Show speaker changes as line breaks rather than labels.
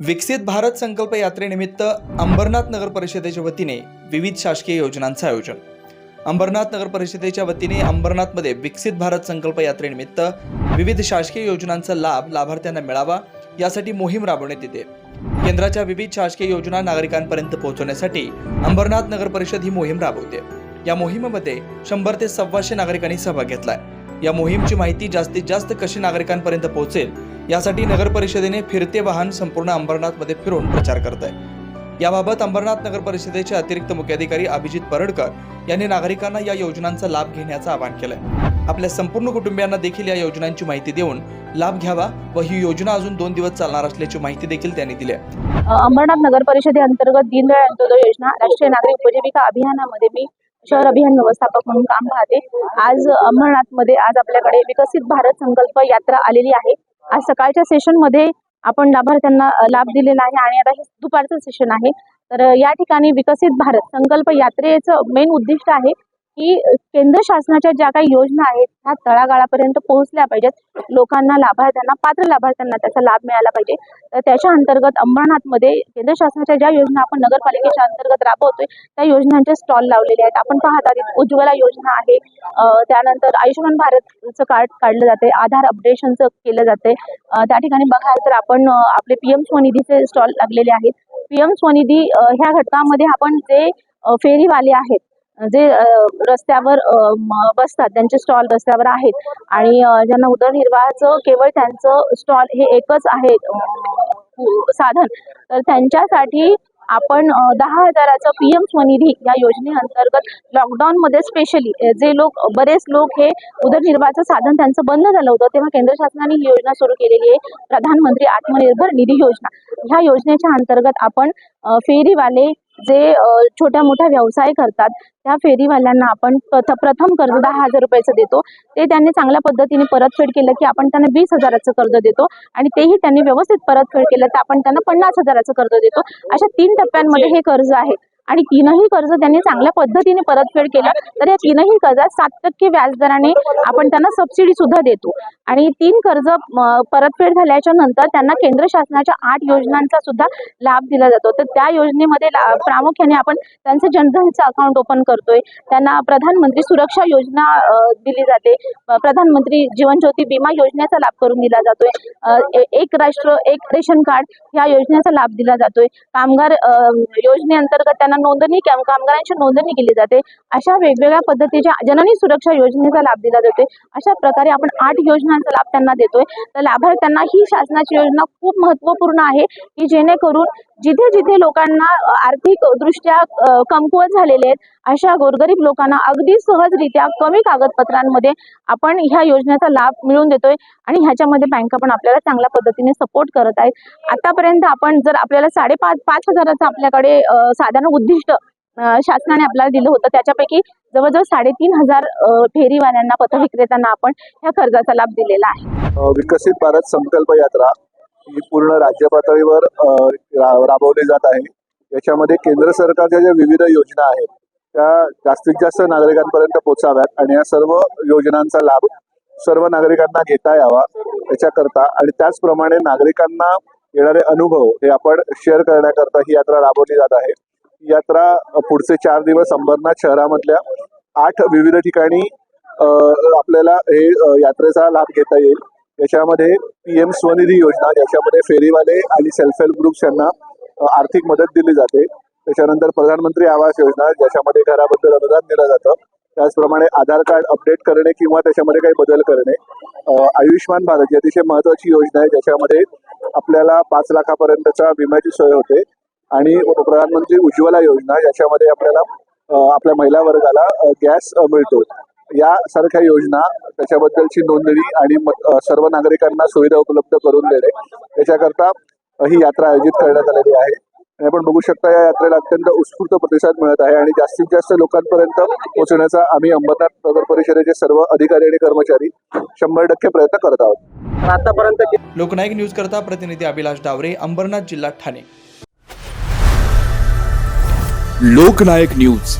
विकसित भारत संकल्प यात्रेनिमित्त अंबरनाथ नगर परिषदेच्या वतीने विविध शासकीय योजनांचं आयोजन. अंबरनाथ नगर परिषदेच्या वतीने अंबरनाथमध्ये विकसित भारत संकल्प यात्रेनिमित्त विविध शासकीय योजनांचा लाभ लाभार्थ्यांना मिळावा यासाठी मोहीम राबवण्यात येते. केंद्राच्या विविध शासकीय योजना नागरिकांपर्यंत पोहोचवण्यासाठी अंबरनाथ नगर परिषद ही मोहीम राबवते. या मोहिमेमध्ये शंभर ते सव्वाशे नागरिकांनी सहभाग घेतलाय. या मोहीमची माहिती जास्तीत जास्त कशी नागरिकांपर्यंत पोहोचेल यासाठी नगर परिषदेने फिरते वाहन संपूर्ण अंबरनाथमध्ये फिरून प्रचार करत आहे याबाबत अंबरनाथ नगर परिषदेचे अतिरिक्त मुख्याधिकारी अभिजित परडकर यांनी नागरिकांना या योजनांचा लाभ घेण्याचं आवाहन केलंय. आपल्या संपूर्ण कुटुंबियांना देखील या योजनांची माहिती देऊन लाभ घ्यावा व ही योजना अजून दोन दिवस चालणार असल्याची माहिती देखील त्यांनी दिली
अंबरनाथ नगर परिषदेअंतर्गत दीनदयाळ अंत्योदय योजना राष्ट्रीय नागरिक उपजीविका अभियानामध्ये मी शहर अभियान व्यवस्थापक म्हणून काम पाहते. आज अंबरनाथमध्ये आज आपल्याकडे विकसित भारत संकल्प यात्रा आलेली आहे. आज सकाळच्या सेशनमध्ये आपण लाभार्थ्यांना लाभ दिलेला आहे आणि आता हे दुपारचं सेशन आहे. तर या ठिकाणी विकसित भारत संकल्प यात्रेचं मेन उद्दिष्ट आहे. की केंद्र शासनाच्या ज्या काही योजना आहेत त्या तळागाळापर्यंत पोहोचल्या पाहिजेत. लोकांना लाभार्थ्यांना पात्र लाभार्थ्यांना त्याचा लाभ मिळाला पाहिजे. तर त्याच्या अंतर्गत अंबरनाथमध्ये केंद्र शासनाच्या ज्या योजना आपण नगरपालिकेच्या अंतर्गत राबवतोय त्या योजनांचे स्टॉल लावलेले आहेत. आपण पाहत आहोत उज्ज्वला योजना आहे. त्यानंतर आयुष्यमान भारतचं कार्ड काढलं जाते आधार अपडेशनचं केलं जाते त्या ठिकाणी बघाल तर आपण आपले पीएम स्वनिधीचे स्टॉल लागलेले आहेत. पीएम स्वनिधी ह्या घटकामध्ये आपण जे फेरीवाले आहेत जे रस्त्यावर बसतात त्यांचे स्टॉल रस्त्यावर आहेत. आणि ज्यांना उदरनिर्वाहाचं केवळ त्यांचं स्टॉल हे एकच आहे साधन. तर त्यांच्यासाठी आपण दहा हजाराचं पीएम स्वनिधी या योजनेअंतर्गत लॉकडाऊनमध्ये स्पेशली जे लोक बरेच लोक हे उदरनिर्वाहाचं साधन त्यांचं बंद झालं होतं तेव्हा केंद्र शासनाने ही योजना सुरू केलेली आहे प्रधानमंत्री आत्मनिर्भर निधी योजना. ह्या योजनेच्या अंतर्गत आपण फेरीवाले जे छोट्या मोठ्या व्यवसाय करतात त्या फेरीवाल्यांना आपण प्रथ प्रथम कर्ज दहा हजार रुपयाचं देतो. ते त्यांनी चांगल्या पद्धतीने परतफेड केलं की आपण त्यांना वीस हजाराचं कर्ज देतो आणि तेही त्यांनी व्यवस्थित परतफेड केलं तर आपण त्यांना पन्नास हजाराचं कर्ज देतो. अशा तीन टप्प्यांमध्ये हे कर्ज आहे. आणि तीनही कर्ज त्यांनी चांगल्या पद्धतीने परतफेड केलं. तर या तीनही कर्जात सात टक्के व्याजदराने आपण त्यांना सबसिडी सुद्धा देतो. आणि तीन कर्ज परतफेड झाल्याच्यानंतर त्यांना केंद्र शासनाच्या आठ योजनांचा सुद्धा लाभ दिला जातो. तर त्या योजनेमध्ये प्रामुख्याने आपण त्यांचं जनधनचं अकाउंट ओपन करतोय. त्यांना प्रधानमंत्री सुरक्षा योजना दिली जाते. प्रधानमंत्री जीवन ज्योती विमा योजनेचा लाभ करून दिला जातोय. एक राष्ट्र एक रेशन कार्ड या योजनेचा लाभ दिला जातोय. कामगार योजनेअंतर्गत त्यांना नोंदणी कामगारांची नोंदणी केली जाते. अशा वेगवेगळ्या पद्धतीच्या जननी सुरक्षा योजनेचा लाभ दिला जातोय. अशा प्रकारे आपण आठ योजनांचा लाभ त्यांना देतोय. तर लाभार्थ्यांना ही शासनाची योजना खूप महत्त्वपूर्ण आहे की जेणेकरून जिथे जिथे लोकांना आर्थिक दृष्ट्या कमकुवत झालेले आहेत अशा गोरगरीब लोकांना अगदी सहजरित्या कमी कागदपत्रांमध्ये आपण ह्या योजनेचा लाभ मिळवून देतोय आणि ह्याच्यामध्ये बँका पण आपल्याला चांगल्या पद्धतीने सपोर्ट करत आहेत. आतापर्यंत आपण जर आपल्याला साडेपाच पाच हजाराचं आपल्याकडे साधारण उद्दिष्ट शासनाने आपल्याला दिलं होतं त्याच्यापैकी जवळजवळ साडेतीन हजार फेरीवाल्यांना पथविक्रेत्यांना आपण ह्या कर्जाचा लाभ दिलेला आहे.
विकसित भारत संकल्प यात्रा ही पूर्ण राज्य पातळीवर राबवली जात आहे. याच्यामध्ये केंद्र सरकारच्या ज्या विविध योजना आहेत त्या जास्तीत जास्त नागरिकांपर्यंत पोचाव्यात आणि या सर्व योजनांचा लाभ सर्व नागरिकांना घेता यावा याच्याकरता आणि त्याचप्रमाणे नागरिकांना येणारे अनुभव हे आपण शेअर करण्याकरता ही यात्रा राबवली जात आहे. ही यात्रा पुढचे चार दिवस अंबरनाथ शहरामधल्या आठ विविध ठिकाणी आपल्याला हे यात्रेचा लाभ घेता येईल. याच्यामध्ये पी एम स्वनिधी योजना याच्यामध्ये फेरीवाले आणि सेल्फ हेल्प ग्रुप्स यांना आर्थिक मदत दिली जाते. त्याच्यानंतर प्रधानमंत्री आवास योजना ज्याच्यामध्ये घराबद्दल अनुदान दिलं जातं. त्याचप्रमाणे आधार कार्ड अपडेट करणे किंवा त्याच्यामध्ये काही बदल करणे. आयुष्यमान भारत ही अतिशय महत्वाची योजना आहे ज्याच्यामध्ये आपल्याला पाच लाखापर्यंतच्या विम्याची सोय होते. आणि प्रधानमंत्री उज्ज्वला योजना याच्यामध्ये आपल्याला आपल्या महिला वर्गाला गॅस मिळतो. यासारख्या योजना त्याच्याबद्दलची नोंदणी आणि सर्व नागरिकांना सुविधा उपलब्ध करून देणे. याच्याकरता ही यात्रा आयोजित करण्यात आलेली आहे. आणि आपण बघू शकता या यात्रेला अत्यंत उत्स्फूर्त प्रतिसाद मिळत आहे आणि जास्तीत जास्त लोकांपर्यंत पोहोचण्याचा आम्ही अंबरनाथ नगर परिषदेचे सर्व अधिकारी आणि कर्मचारी शंभर टक्के प्रयत्न करत आहोत.
आतापर्यंत
लोकनायक न्यूज करता प्रतिनिधी अभिलाष डावरे अंबरनाथ जिल्हा ठाणे.
लोकनायक न्यूज.